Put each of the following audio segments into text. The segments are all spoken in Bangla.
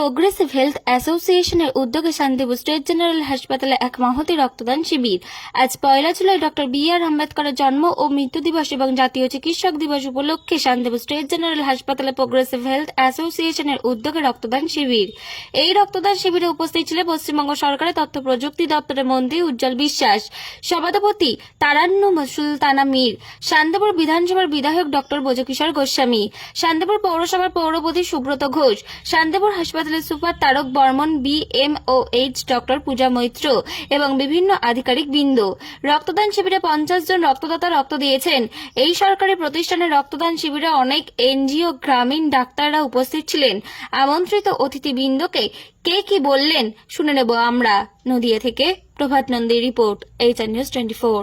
প্রোগ্রেসিভ হেলথ অ্যাসোসিয়েশনের উদ্যোগে শান্তিপুর স্টেট জেনারেল হাসপাতালে এক মহতি রক্তদান শিবির। আজ পয়লা জুলাই ডক্টর বি আর আম্বেদকরের জন্ম ও মৃত্যু দিবস এবং জাতীয় চিকিৎসক দিবস উপলক্ষে শান্তিপুর স্টেট জেনারেল হাসপাতালে প্রোগ্রেসিভ হেলথ অ্যাসোসিয়েশনের উদ্যোগে রক্তদান শিবির। এই রক্তদান শিবিরে উপস্থিত ছিলেন পশ্চিমবঙ্গ সরকারের তথ্য প্রযুক্তি দপ্তরের মন্ত্রী উজ্জ্বল বিশ্বাস, সভাপতি তারান্নু সুলতানা মীর, শান্তিপুর বিধানসভার বিধায়ক ডক্টর ব্রজকিশোর গোস্বামী, শান্তিপুর পৌরসভার পৌরপতি সুব্রত ঘোষ, শান্তিপুর হাসপাতালের super Tarak Barman, B M O H, doctor Puja Maitra এবং বিভিন্ন আধিকারিক বৃন্দ। রক্তদান শিবিরে পঞ্চাশ জন রক্তদাতা রক্ত দিয়েছেন। এই সরকারি প্রতিষ্ঠানের রক্তদান শিবিরে অনেক এনজিও, গ্রামীণ ডাক্তাররা উপস্থিত ছিলেন। আমন্ত্রিত অতিথি অতিথিবৃন্দকে কে কি বললেন শুনে নেব আমরা। নদিয়া থেকে Prabhat নন্দীর report H R news twenty four.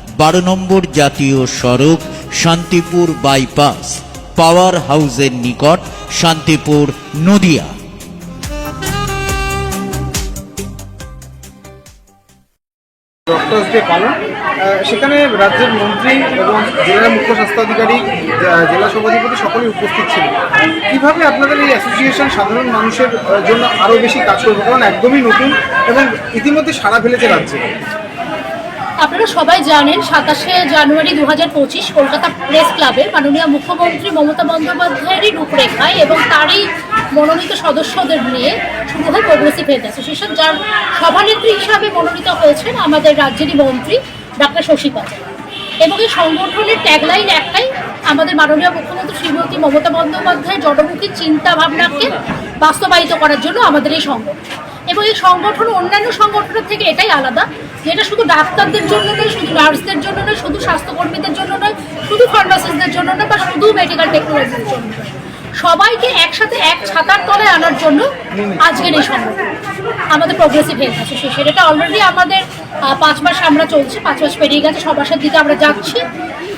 বারো নম্বর জাতীয় সড়ক, শান্তিপুর বাইপাস, পাওয়ার হাউসের নিকট শান্তিপুর, নদিয়া। ডে পালন সেখানে রাজ্যের মন্ত্রী এবং জেলার মুখ্য স্বাস্থ্য আধিকারিক জেলা সভাধিপতি সকলেই উপস্থিত ছিলেন। কীভাবে আপনাদের এই অ্যাসোসিয়েশন সাধারণ মানুষের জন্য আরও বেশি কাজ করবে? কারণ একদমই নতুন এবং ইতিমধ্যে সারা ফেলেছে রাজ্যে। আপনারা সবাই জানেন, সাতাশে জানুয়ারি দু হাজার পঁচিশ কলকাতা প্রেস ক্লাবে মাননীয় মুখ্যমন্ত্রী মমতা বন্দ্যোপাধ্যায়েরই রূপরেখায় এবং তারই মনোনীত সদস্যদের নিয়ে শুরু হয় প্রোগ্রেসিভ হেলথ অ্যাসোসিয়েশন, যার সভানেত্রী হিসাবে মনোনীত হয়েছেন আমাদের রাজ্যেরই মন্ত্রী ডাক্তার শশী পাজা এবং এই সংগঠনের ট্যাগলাইন একটাই, আমাদের মাননীয় মুখ্যমন্ত্রী শ্রীমতী মমতা বন্দ্যোপাধ্যায়ের জনমুখী চিন্তা ভাবনাকে বাস্তবায়িত করার জন্য আমাদের এই সংগঠন। এবং এই সংগঠন অন্যান্য সংগঠনের থেকে এটাই আলাদা যেটা শুধু ডাক্তারদের জন্য নয়, শুধু নার্সদের জন্য নয়, শুধু স্বাস্থ্যকর্মীদের জন্য নয়, শুধু ফার্মাসিস্টদের জন্য নয় বা শুধু মেডিকেল টেকনোলজির জন্য সবাইকে একসাথে এক ছাতার তলায় আনার জন্য আজকের এই সংগঠন আমাদের প্রোগ্রেসিভ হেলথ আছে অ্যাসোসিয়েশন এটা অলরেডি আমাদের পাঁচ মাস আমরা চলছে, পাঁচ মাস পেরিয়ে গেছে সব মাসের দিকে আমরা যাচ্ছি।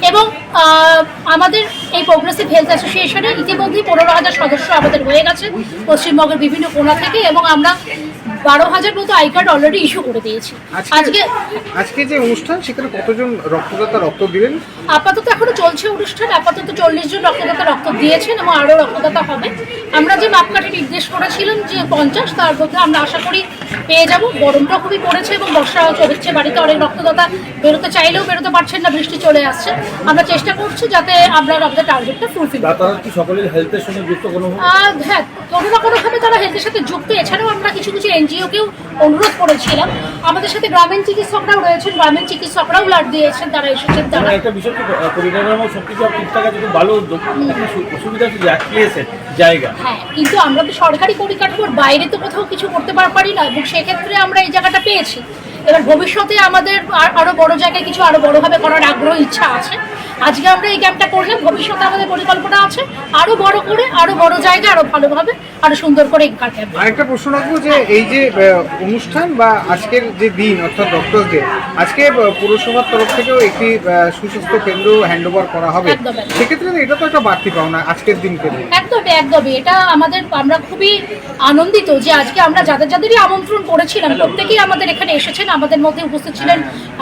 এবং আমাদের এই প্রোগ্রেসিভ হেলথ অ্যাসোসিয়েশনে ইতিমধ্যেই পনেরো হাজার সদস্য আমাদের হয়ে গেছে, পশ্চিমবঙ্গের বিভিন্ন কোণা থেকে এবং আমরা বারো হাজার মতো আই কার্ড অলরেডি ইস্যু করে দিয়েছি। আজকে আজকে যে অনুষ্ঠান সেখানে কতজন রক্তদাতা রক্ত দিলেন? আপাতত এখনও চলছে অনুষ্ঠান আপাতত চল্লিশ জন রক্তদাতা রক্ত দিয়েছেন এবং আরও রক্তদাতা হবে। আমরা যে মাপকাঠি নির্দেশ করেছিলাম যে পঞ্চাশ তার মধ্যে আমরা আশা করি পেয়ে যাব। গরমটা খুবই পড়েছে এবং বর্ষা চলেছে বাড়িতে অনেক রক্তদাতা বেরোতে চাইলেও বেরোতে পারছেন না বৃষ্টি চলে আসছে। আমরা চেষ্টা করছি যাতে আমরা আমাদের টার্গেটটা ফুলফিল কি হেলথের সঙ্গে যুক্ত কোনো হ্যাঁ কোনো না কোনোভাবে তারা হেলথের সাথে যুক্ত। এছাড়াও আমরা কিছু কিছু এনজিওকেও অনুরোধ করেছিলাম। আমাদের সাথে গ্রামীণ চিকিৎসকরাও রয়েছেন গ্রামীণ চিকিৎসকরাও ব্লাড দিয়েছেন তারা এসেছেন তারা একটা বিষয় কি পরিকাঠামো মধ্যে সব কিছু ঠিকঠাক আছে ভালো উদ্যোগ অসুবিধা হচ্ছে প্লেসের জায়গা। হ্যাঁ কিন্তু আমরা তো সরকারি পরিকাঠামোর বাইরে তো কোথাও কিছু করতে পার- পারি না এবং সেক্ষেত্রে আমরা এই জায়গাটা পেয়েছি। এবার ভবিষ্যতে আমাদের আর- বড় জায়গায় কিছু আরও বড়ভাবে করার আগ্রহ ইচ্ছা আছে। আজকে আমরা এই ক্যাম্পটা করলে ভবিষ্যতে আমাদের পরিকল্পনা আছে আরও বড় করে আরও বড় জায়গায় আরও ভালোভাবে আরও সুন্দর করে এই আরেকটা প্রশ্ন রাখব যে এই যে অনুষ্ঠান বা আজকের যে দিন অর্থাৎ ডক্টরস ডে আজকে পুরসভার তরফ থেকেও একটি সুস্বাস্থ্য কেন্দ্র হ্যান্ড ওভার করা হবে। সেক্ষেত্রে এটা তো একটা বাড়তি পাওনা আজকের দিনকে নিয়ে। একদমই একদমই। এটা আমাদের আমরা খুবই আনন্দিত যে আজকে আমরা যাদের যাদেরই আমন্ত্রণ করেছিলাম প্রত্যেকেই আমাদের এখানে এসেছেন আমাদের মধ্যে উপস্থিত ছিলেন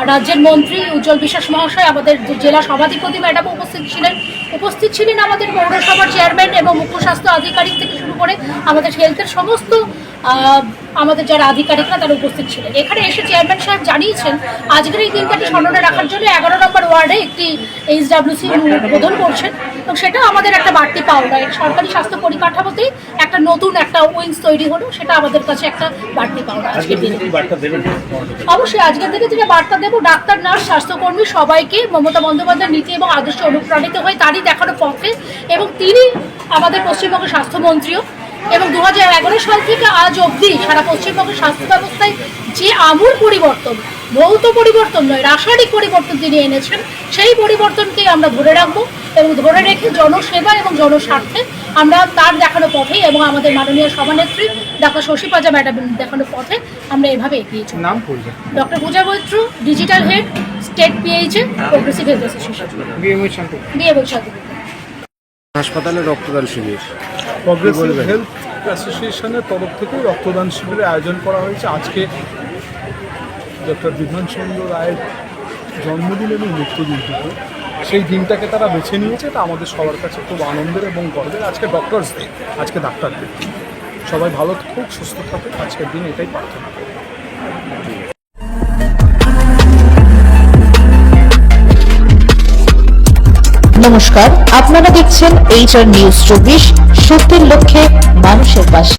রাজ্যের মন্ত্রী উজ্জ্বল বিশ্বাস মহাশয় আমাদের যে জেলা সভাধিপতি ম্যাডাম উপস্থিত ছিলেন। উপস্থিত ছিলেন আমাদের পৌরসভার চেয়ারম্যান এবং মুখ্য স্বাস্থ্য আধিকারিক থেকে শুরু করে আমাদের হেলথের সমস্ত আমাদের যারা আধিকারিকরা তারা উপস্থিত ছিলেন। এখানে এসে চেয়ারম্যান সাহেব জানিয়েছেন, আজকের এই দিনটাকে স্মরণে রাখার জন্য এগারো নম্বর ওয়ার্ডে একটি এইচডাব্লিউসি উদ্বোধন করছেন। এবং সেটা আমাদের একটা বাড়তি পাওনা এই সরকারি স্বাস্থ্য পরিকাঠামোতেই একটা নতুন একটা উইংস তৈরি হলো সেটা আমাদের কাছে একটা বাড়তি পাওনা আজকে দিনে দেবেন? অবশ্যই আজকের দিনে থেকে বার্তা দেবো ডাক্তার নার্স স্বাস্থ্যকর্মী সবাইকে মমতা বন্দ্যোপাধ্যায়ের নীতি এবং আদর্শে অনুপ্রাণিত হয়ে তারই দেখানো পক্ষে এবং তিনি আমাদের পশ্চিমবঙ্গের স্বাস্থ্যমন্ত্রীও এবং দু হাজার এগারো সাল থেকে আজ অবধি সারা পশ্চিমবঙ্গের স্বাস্থ্য ব্যবস্থায় যে আমূল পরিবর্তন ভৌত পরিবর্তন নয় রাসায়নিক পরিবর্তন তিনি এনেছেন সেই পরিবর্তনকেই আমরা ধরে রাখব। এবং ধরে রেখে জনসেবা এবং জনস্বার্থে আমরা তার দেখানো পথেই এবং আমাদের মাননীয় সভানেত্রী ডাক্তার শশী পাজা ম্যাডাম দেখানো পথে আমরা এভাবে এগিয়ে চলি। নাম doctor Puja বৈত্র digital head state PHA progressive health association শান্তি। হাসপাতালে রক্তদান শিবির। প্রগ্রেসিভ হেলথ অ্যাসোসিয়েশনের তরফ থেকে রক্তদান শিবিরের আয়োজন করা হয়েছে। আজকে ডক্টর বিধানচন্দ্র রায়ের জন্মদিন এবং মৃত্যুদিন থেকে সেই দিনটাকে তারা বেছে নিয়েছে, এটা আমাদের সবার কাছে খুব আনন্দের এবং গর্বের। আজকে ডক্টরস ডে আজকে ডাক্তারদের দিন। সবাই ভালো খুব সুস্থ থাকুক, আজকের দিন এটাই প্রার্থনা করি নমস্কার, আপনারা দেখছেন এইচআর নিউজ চব্বিশ, সত্যের লক্ষ্যে মানুষের পাশে